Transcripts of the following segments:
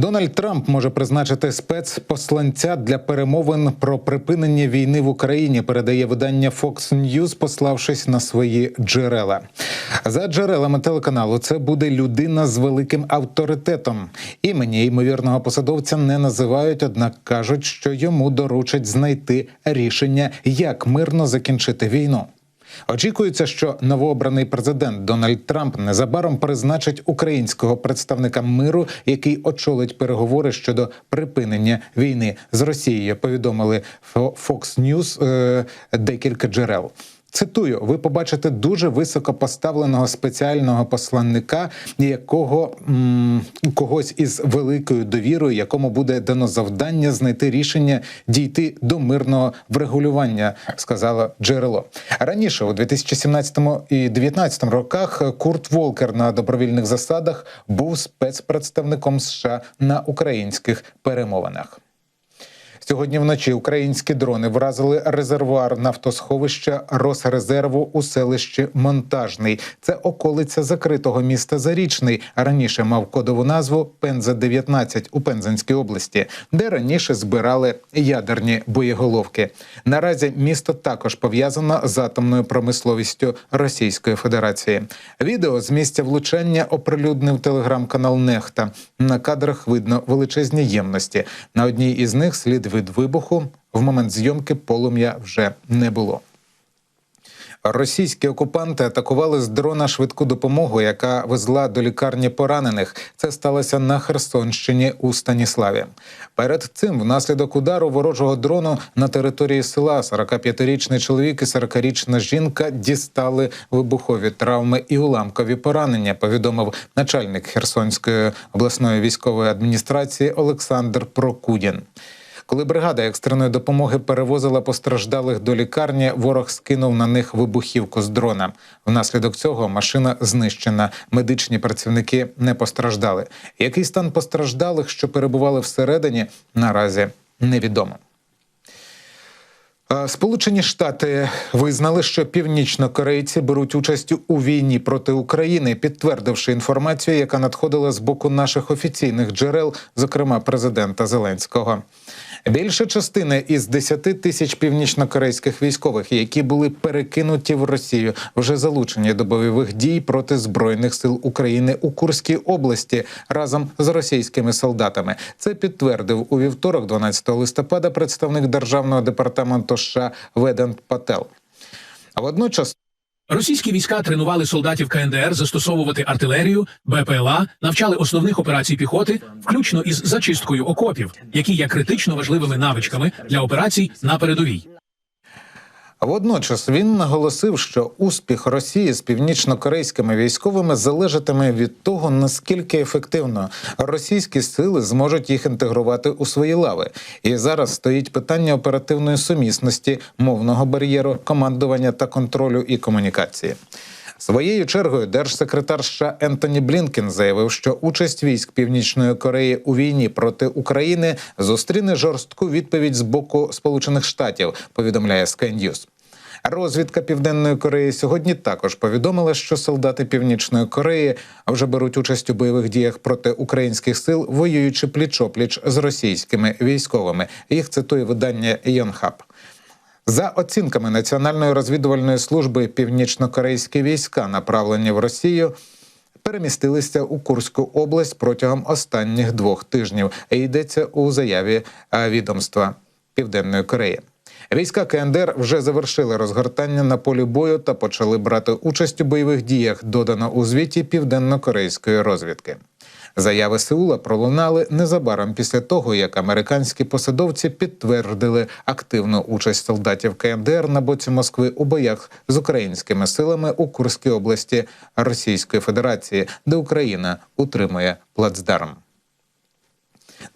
Дональд Трамп може призначити спецпосланця для перемовин про припинення війни в Україні. Передає видання Fox News, пославшись на свої джерела. За джерелами телеканалу, це буде людина з великим авторитетом. Імені ймовірного посадовця не називають, однак кажуть, що йому доручать знайти рішення, як мирно закінчити війну. Очікується, що новообраний президент Дональд Трамп незабаром призначить українського представника миру, який очолить переговори щодо припинення війни з Росією. Повідомили Fox News е, декілька джерел. Цитую, ви побачите дуже високо поставленого спеціального посланника, якого м, когось із великою довірою, якому буде дано завдання знайти рішення дійти до мирного врегулювання, сказала джерело. Раніше у 2017 і 2019 роках Курт Волкер на добровільних засадах був спецпредставником США на українських перемовинах. Сьогодні вночі українські дрони вразили резервуар нафтосховища Росрезерву у селищі Монтажний. Це околиця закритого міста Зарічний. Раніше мав кодову назву Пенза 19 у Пензенській області, де раніше збирали ядерні боєголовки. Наразі місто також пов'язано з атомною промисловістю Російської Федерації. Відео з місця влучання оприлюднив телеграм-канал Нехта. На кадрах видно величезні ємності. На одній із них слід від вибуху в момент зйомки полум'я вже не було. Російські окупанти атакували з дрона швидку допомогу, яка везла до лікарні поранених. Це сталося на Херсонщині у Станіславі. Перед цим, внаслідок удару ворожого дрону на території села 45-річний чоловік і 40-річна жінка дістали вибухові травми і уламкові поранення. Повідомив начальник Херсонської обласної військової адміністрації Олександр Прокудін. Коли бригада екстреної допомоги перевозила постраждалих до лікарні, ворог скинув на них вибухівку з дрона. Внаслідок цього машина знищена. Медичні працівники не постраждали. Який стан постраждалих, що перебували всередині, наразі невідомо. Сполучені Штати визнали, що північнокорейці беруть участь у війні проти України, підтвердивши інформацію, яка надходила з боку наших офіційних джерел, зокрема президента Зеленського. Більша частина із 10 тисяч північнокорейських військових, які були перекинуті в Росію, вже залучені до бойових дій проти збройних сил України у Курській області разом з російськими солдатами. Це підтвердив у вівторок, 12 листопада, представник державного департаменту США Ведент Пател. А водночас. Російські війська тренували солдатів КНДР застосовувати артилерію, БПЛА, навчали основних операцій піхоти, включно із зачисткою окопів, які є критично важливими навичками для операцій на передовій. Водночас він наголосив, що успіх Росії з північно-корейськими військовими залежатиме від того, наскільки ефективно російські сили зможуть їх інтегрувати у свої лави. І зараз стоїть питання оперативної сумісності, мовного бар'єру, командування та контролю і комунікації. Своєю чергою держсекретар США Ентоні Блінкен заявив, що участь військ Північної Кореї у війні проти України зустріне жорстку відповідь з боку Сполучених Штатів. Повідомляє Sky News. Розвідка Південної Кореї сьогодні також повідомила, що солдати Північної Кореї вже беруть участь у бойових діях проти українських сил, воюючи пліч-опліч з російськими військовими. Їх цитує видання Йонхаб. За оцінками Національної розвідувальної служби північно-корейські війська, направлені в Росію, перемістилися у Курську область протягом останніх двох тижнів. Йдеться у заяві відомства Південної Кореї. Війська КНДР вже завершили розгортання на полі бою та почали брати участь у бойових діях. Додано у звіті південно-корейської розвідки. Заяви Сеула пролунали незабаром після того, як американські посадовці підтвердили активну участь солдатів КНДР на боці Москви у боях з українськими силами у Курській області Російської Федерації, де Україна утримує плацдарм.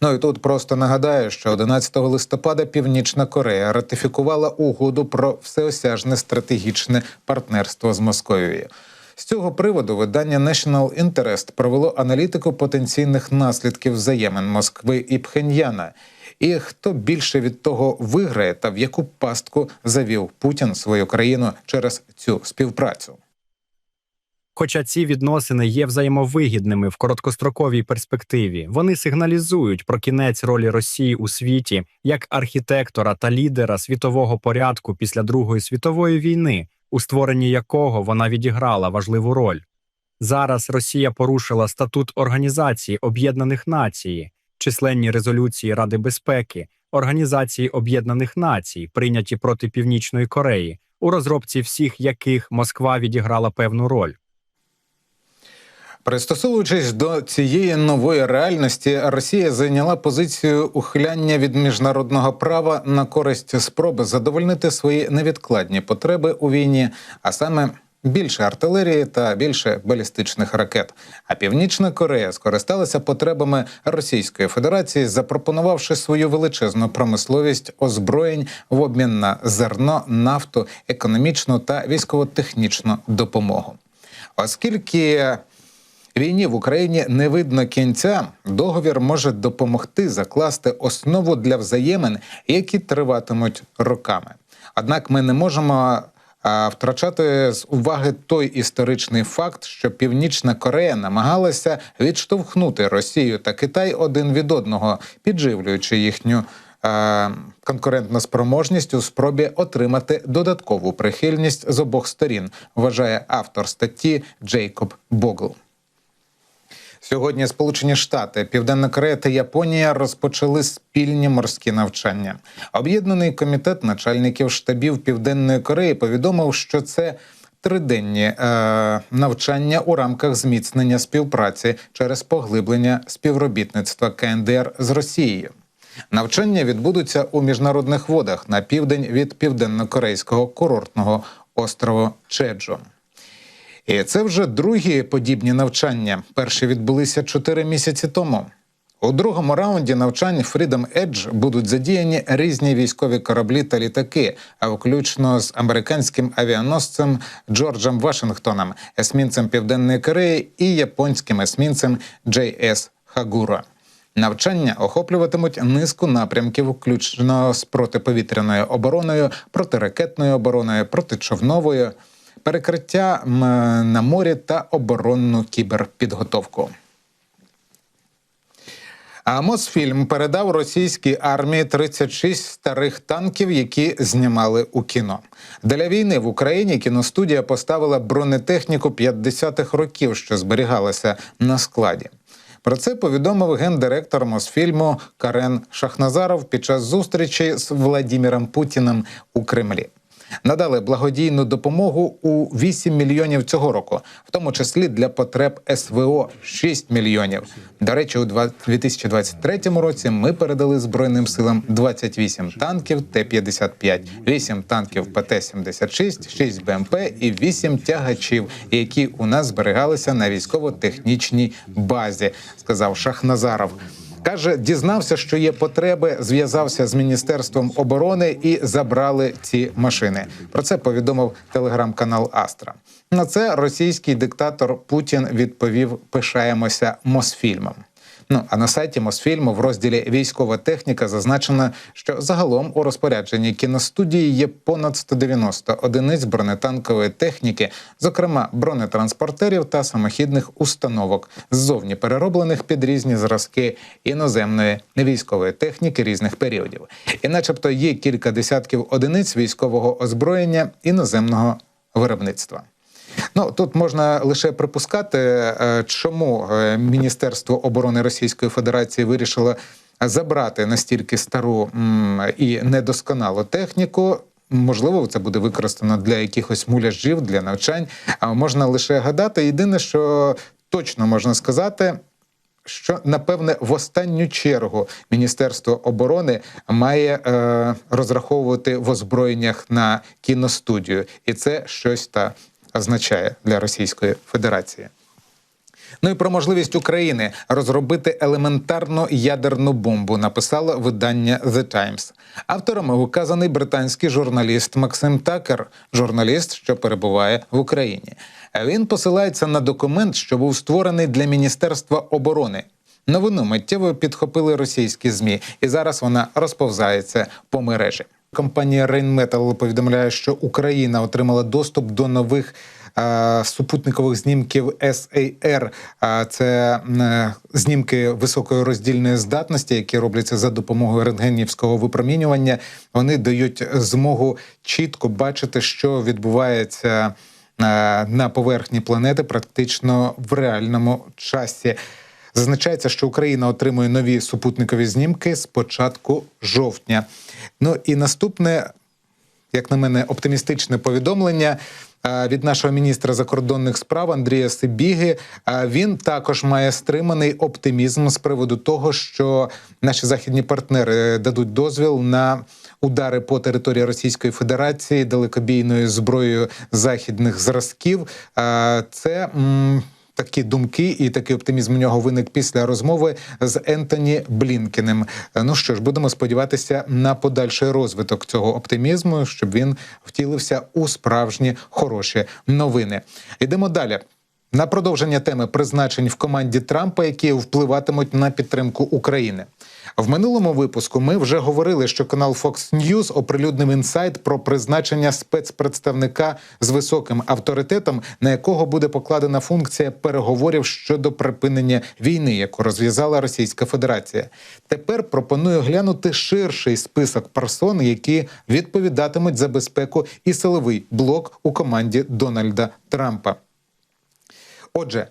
Ну і тут просто нагадаю, що 11 листопада Північна Корея ратифікувала угоду про всеосяжне стратегічне партнерство з Московією. З цього приводу видання National Interest провело аналітику потенційних наслідків взаємин Москви і Пхеньяна. І хто більше від того виграє, та в яку пастку завів Путін свою країну через цю співпрацю. Хоча ці відносини є взаємовигідними в короткостроковій перспективі, вони сигналізують про кінець ролі Росії у світі як архітектора та лідера світового порядку після Другої світової війни, у створенні якого вона відіграла важливу роль. Зараз Росія порушила статут Організації Об'єднаних Націй, численні резолюції Ради безпеки, Організації Об'єднаних Націй, прийняті проти Північної Кореї, у розробці всіх яких Москва відіграла певну роль. Пристосовуючись до цієї нової реальності, Росія зайняла позицію ухиляння від міжнародного права на користь спроби задовольнити свої невідкладні потреби у війні, а саме більше артилерії та більше балістичних ракет. А Північна Корея скористалася потребами Російської Федерації, запропонувавши свою величезну промисловість озброєнь в обмін на зерно, нафту, економічну та військово-технічну допомогу. Оскільки Війні в Україні не видно кінця. Договір може допомогти закласти основу для взаємин, які триватимуть роками. Однак ми не можемо втрачати з уваги той історичний факт, що Північна Корея намагалася відштовхнути Росію та Китай один від одного, підживлюючи їхню е, конкурентну спроможність у спробі отримати додаткову прихильність з обох сторін, вважає автор статті Джейкоб Богл. Сьогодні Сполучені Штати, Південна Корея та Японія розпочали спільні морські навчання. Об'єднаний комітет начальників штабів Південної Кореї повідомив, що це триденні е, навчання у рамках зміцнення співпраці через поглиблення співробітництва КНДР з Росією. Навчання відбудуться у міжнародних водах на південь від південно-корейського курортного острову Чеджо. І це вже другі подібні навчання. Перші відбулися чотири місяці тому. У другому раунді навчань Freedom Edge будуть задіяні різні військові кораблі та літаки, а включно з американським авіаносцем Джорджем Вашингтоном, есмінцем Південної Кореї і японським есмінцем JS Хагура. Навчання охоплюватимуть низку напрямків, включно з протиповітряною обороною, протиракетною обороною, протичовновою, перекриття на морі та оборонну кіберпідготовку. А Мосфільм передав російській армії 36 старих танків, які знімали у кіно. Для війни в Україні кіностудія поставила бронетехніку 50-х років, що зберігалася на складі. Про це повідомив гендиректор Мосфільму Карен Шахназаров під час зустрічі з Владіміром Путіним у Кремлі. Надали благодійну допомогу у 8 мільйонів цього року, в тому числі для потреб СВО 6 мільйонів. До речі, у 2023 році ми передали Збройним силам 28 танків Т-55, 8 танків ПТ-76, 6 БМП і 8 тягачів, які у нас зберігалися на військово-технічній базі, сказав Шахназаров. Каже, дізнався, що є потреби, зв'язався з міністерством оборони і забрали ці машини. Про це повідомив телеграм-канал Астра. На це російський диктатор Путін відповів: пишаємося Мосфільмом. Ну а на сайті Мосфільму в розділі Військова техніка зазначено, що загалом у розпорядженні кіностудії є понад 190 одиниць бронетанкової техніки, зокрема бронетранспортерів та самохідних установок, ззовні перероблених під різні зразки іноземної військової техніки різних періодів. І, начебто, є кілька десятків одиниць військового озброєння іноземного виробництва. Ну тут можна лише припускати, е, чому е, Міністерство оборони Російської Федерації вирішило забрати настільки стару і недосконалу техніку. Можливо, це буде використано для якихось муляжів, для навчань. Можна лише гадати. Єдине, що точно можна сказати. Що напевне в останню чергу Міністерство оборони має е, розраховувати в озброєннях на кіностудію, і це щось та означає для Російської Федерації. Ну і про можливість України розробити елементарну ядерну бомбу написало видання The Times. Автором указаний британський журналіст Максим Такер, журналіст, що перебуває в Україні. Він посилається на документ, що був створений для Міністерства оборони. Новину миттєво підхопили російські змі, і зараз вона розповзається по мережі. Компанія Rheinmetall повідомляє, що Україна отримала доступ до нових е, супутникових знімків SAR. Це е, знімки високої роздільної здатності, які робляться за допомогою рентгенівського випромінювання. Вони дають змогу чітко бачити, що відбувається е, на поверхні планети, практично в реальному часі. Зазначається, що Україна отримує нові супутникові знімки з початку жовтня. Ну і наступне, як на мене, оптимістичне повідомлення від нашого міністра закордонних справ Андрія Сибіги. Він також має стриманий оптимізм з приводу того, що наші західні партнери дадуть дозвіл на удари по території Російської Федерації далекобійною зброєю західних зразків. Це Такі думки і такий оптимізм у нього виник після розмови з Ентоні Блінкеним. Е, Ну що ж, будемо сподіватися на подальший розвиток цього оптимізму, щоб він втілився у справжні хороші новини. Йдемо далі. На продовження теми призначень в команді Трампа, які впливатимуть на підтримку України. В минулому випуску ми вже говорили, що канал Fox News оприлюднив інсайт про призначення спецпредставника з високим авторитетом, на якого буде покладена функція переговорів щодо припинення війни, яку розв'язала Російська Федерація. Тепер пропоную глянути ширший список персон, які відповідатимуть за безпеку і силовий блок у команді Дональда Трампа. Отже,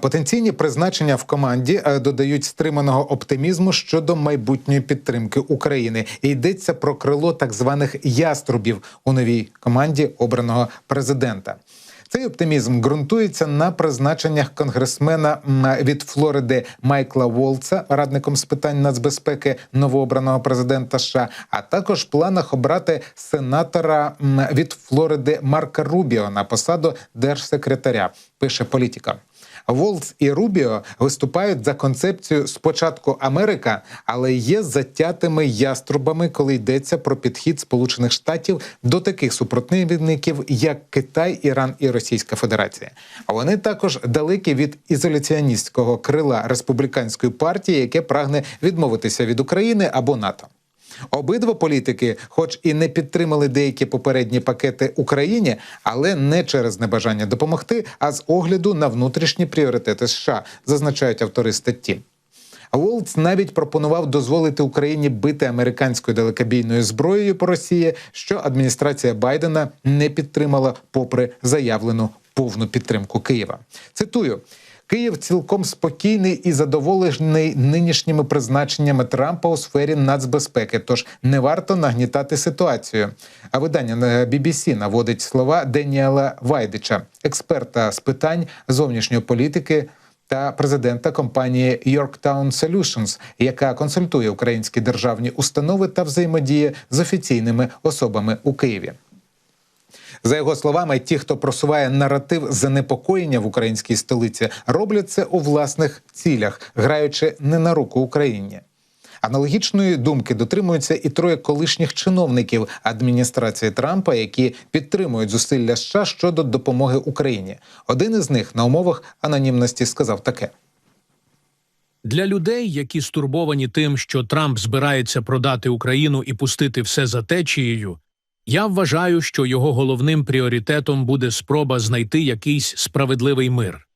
потенційні призначення в команді е, додають стриманого оптимізму щодо майбутньої підтримки України. І йдеться про крило так званих яструбів у новій команді обраного президента. Цей оптимізм ґрунтується на призначеннях конгресмена від Флориди Майкла Волца, радником з питань нацбезпеки новообраного президента США, а також планах обрати сенатора від Флориди Марка Рубіо на посаду держсекретаря. Пише політика. Волц і Рубіо виступають за концепцію спочатку Америка, але є затятими яструбами, коли йдеться про підхід Сполучених Штатів до таких супротивників, як Китай, Іран і Російська Федерація. Вони також далекі від ізоляціоністського крила республіканської партії, яке прагне відмовитися від України або НАТО. Обидва політики, хоч і не підтримали деякі попередні пакети Україні, але не через небажання допомогти, а з огляду на внутрішні пріоритети США, зазначають автори статті. Волц навіть пропонував дозволити Україні бити американською далекобійною зброєю по Росії, що адміністрація Байдена не підтримала, попри заявлену повну підтримку Києва. Цитую. Київ цілком спокійний і задоволений нинішніми призначеннями Трампа у сфері нацбезпеки, тож не варто нагнітати ситуацію. А видання на BBC наводить слова Деніела Вайдича, експерта з питань зовнішньої політики та президента компанії Yorktown Solutions, яка консультує українські державні установи та взаємодіє з офіційними особами у Києві. За його словами, ті, хто просуває наратив занепокоєння в українській столиці, роблять це у власних цілях, граючи не на руку Україні. Аналогічної думки дотримуються і троє колишніх чиновників адміністрації Трампа, які підтримують зусилля США щодо допомоги Україні. Один із них на умовах анонімності сказав таке. Для людей, які стурбовані тим, що Трамп збирається продати Україну і пустити все за течією, я вважаю, що його головним пріоритетом буде спроба знайти якийсь справедливий мир.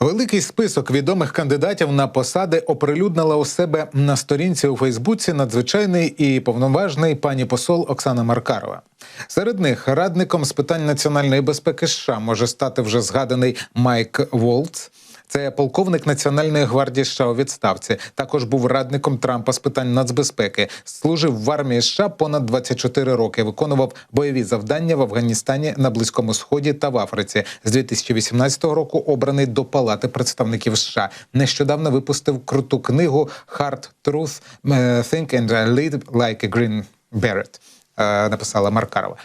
Великий список відомих кандидатів на посади оприлюднила у себе на сторінці у Фейсбуці надзвичайний і повноважний пані посол Оксана Маркарова. Серед них радником з питань національної безпеки США може стати вже згаданий Майк Волц. Це полковник Національної гвардії США у відставці. Також був радником Трампа з питань нацбезпеки. Служив в армії США понад 24 роки. Виконував бойові завдання в Афганістані на Близькому Сході та в Африці. З 2018 року обраний до Палати представників США. Нещодавно випустив круту книгу «Hard Truth – Think and Lead Like a Green Beret», е, написала Маркарова.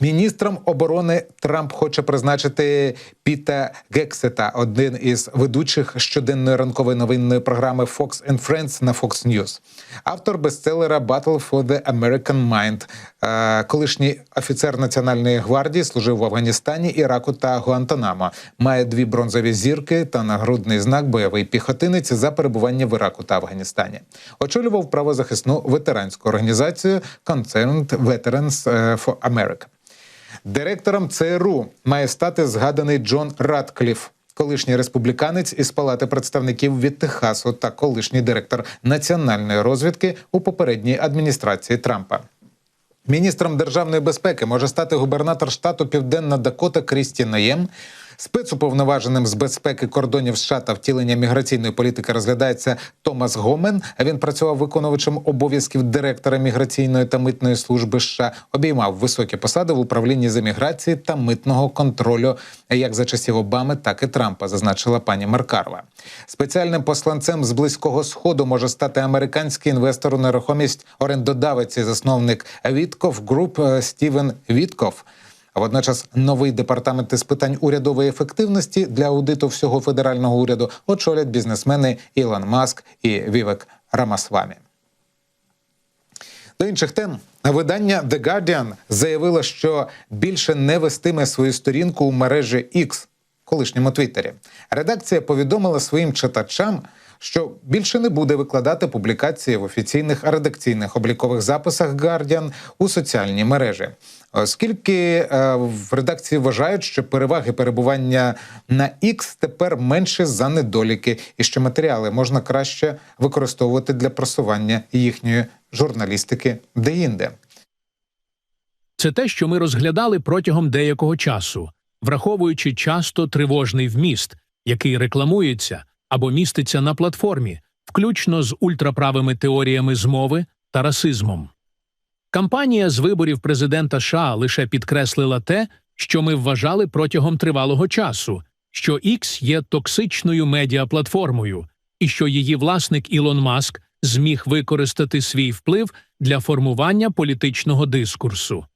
Міністром оборони Трамп хоче призначити Піта Гексета, один із ведучих щоденної ранкової новинної програми Fox and Friends на Fox News. Автор бестселера «Battle for the American Mind». Е, Колишній офіцер Національної гвардії служив в Афганістані, Іраку та Гуантанамо. Має дві бронзові зірки та нагрудний знак бойовий піхотинець за перебування в Іраку та Афганістані. Очолював правозахисну ветеранську організацію Concerned Veterans е, for America. Директором ЦРУ має стати згаданий Джон Радкліф. Колишній республіканець із палати представників від Техасу та колишній директор національної розвідки у попередній адміністрації Трампа. Міністром державної безпеки може стати губернатор штату Південна Дакота Крісті Наєм. Спецуповноваженим з безпеки кордонів США та втілення міграційної політики розглядається Томас Гомен. Він працював виконувачем обов'язків директора міграційної та митної служби США, обіймав високі посади в управлінні з еміграції та митного контролю, як за часів Обами, так і Трампа, зазначила пані Маркарова. Спеціальним посланцем з близького сходу може стати американський інвестор у нерухомість орендодавець і засновник Вітков Груп е, Стівен Вітков. А водночас новий департамент із питань урядової ефективності для аудиту всього федерального уряду очолять бізнесмени Ілон Маск і Вівек Рамасвамі. До інших тем видання The Guardian заявило, що більше не вестиме свою сторінку у мережі X, колишньому Твіттері. Редакція повідомила своїм читачам, що більше не буде викладати публікації в офіційних редакційних облікових записах Guardian у соціальні мережі. Оскільки е, в редакції вважають, що переваги перебування на X тепер менше за недоліки, і що матеріали можна краще використовувати для просування їхньої журналістики деінде. Це те, що ми розглядали протягом деякого часу, враховуючи часто тривожний вміст, який рекламується або міститься на платформі, включно з ультраправими теоріями змови та расизмом. Кампанія з виборів президента США лише підкреслила те, що ми вважали протягом тривалого часу, що X є токсичною медіаплатформою, і що її власник Ілон Маск зміг використати свій вплив для формування політичного дискурсу.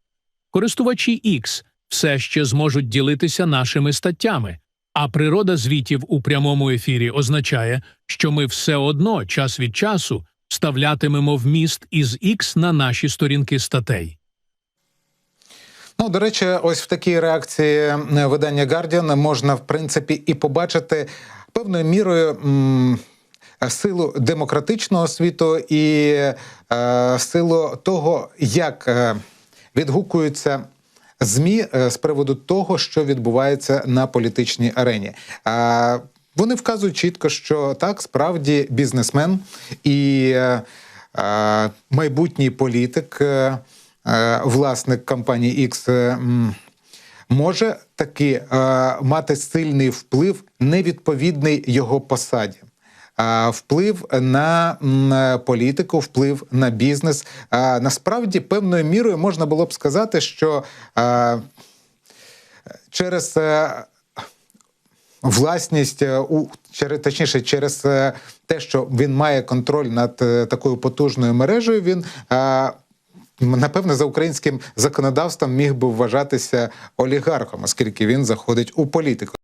Користувачі X все ще зможуть ділитися нашими статтями, а природа звітів у прямому ефірі означає, що ми все одно час від часу вставлятимемо вміст із X на наші сторінки статей. Ну, до речі, ось в такій реакції е, видання Guardian можна в принципі і побачити певною мірою. м, Силу демократичного світу і е, силу того, як е, відгукуються ЗМІ е, з приводу того, що відбувається на політичній арені. Е, вони вказують чітко, що так справді бізнесмен і е, е, майбутній політик, е, е, власник компанії X, е, може таки е, мати сильний вплив, невідповідний його посаді. Вплив на політику, вплив на бізнес. Насправді, певною мірою можна було б сказати, що через е, власність е, у точніше, через е, те, що він має контроль над е, такою потужною мережею, він. Напевне, за українським законодавством міг би вважатися олігархом, оскільки він заходить у політику.